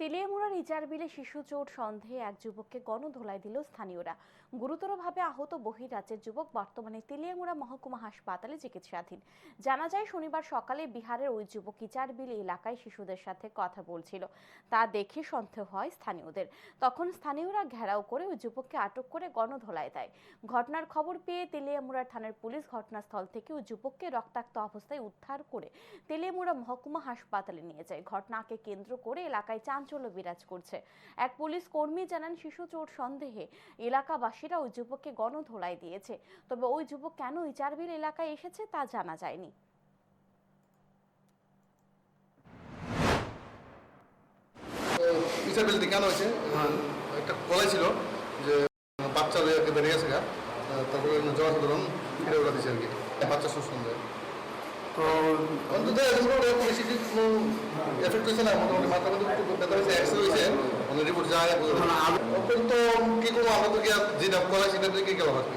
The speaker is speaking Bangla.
তেলিয়ামুড়ার ইজারবিলে শিশু চোট সন্দেহে এক যুবককে গণধোলাই দিল স্থানীয়রা। গুরুতরভাবে আহত বহিরাজ্যের যুবক বর্তমানে তেলিয়ামুড়া মহকুমা হাসপাতালে চিকিৎসাধীন। জানা যায়, শনিবার সকালে বিহারের ওই যুবক ইজারবিল এলাকায় শিশুদের সাথে কথা বলছিল। তা দেখে সন্দেহ হয় স্থানীয়দের। তখন স্থানীয়রা ঘেরাও করে ওই যুবককে আটক করে গণধোলাই দেয়। ঘটনার খবর পেয়ে তেলিয়ামুড়া থানার পুলিশ ঘটনাস্থল থেকে ওই যুবককে রক্তাক্ত অবস্থায় উদ্ধার করে তেলিয়ামুড়া মহকুমা হাসপাতালে নিয়ে যায়। ঘটনাকে কেন্দ্র করে এলাকায় চাঞ্চল্য বিরাজ করছে। এক পুলিশ কর্মী জানান শিশু চোর সন্দেহে এলাকাবাসীরা ওই যুবককে গণধোলাই দিয়েছে। তবে ওই যুবক কেন ইচারবিল এলাকায় এসেছে তা জানা যায়নি। ইসাবেলটি কেন হয়েছে? একটা বলাই ছিল যে বাচ্চা ওদেরকে গেছে গা। তারপরে জ্বর সাধারণ ফিরে ওরা দিছে আর কি। বাচ্চা সুসন্দেহ তো অন্তত এরকম পরিস্থিতি কোনো এফেক্ট হয়েছে না? মোটামুটি মাথার মধ্যে একটু ব্যথা হয়েছে মানে রিপোর্ট যায় কি তো যেটা করা সেটা থেকে গেলাম আর কি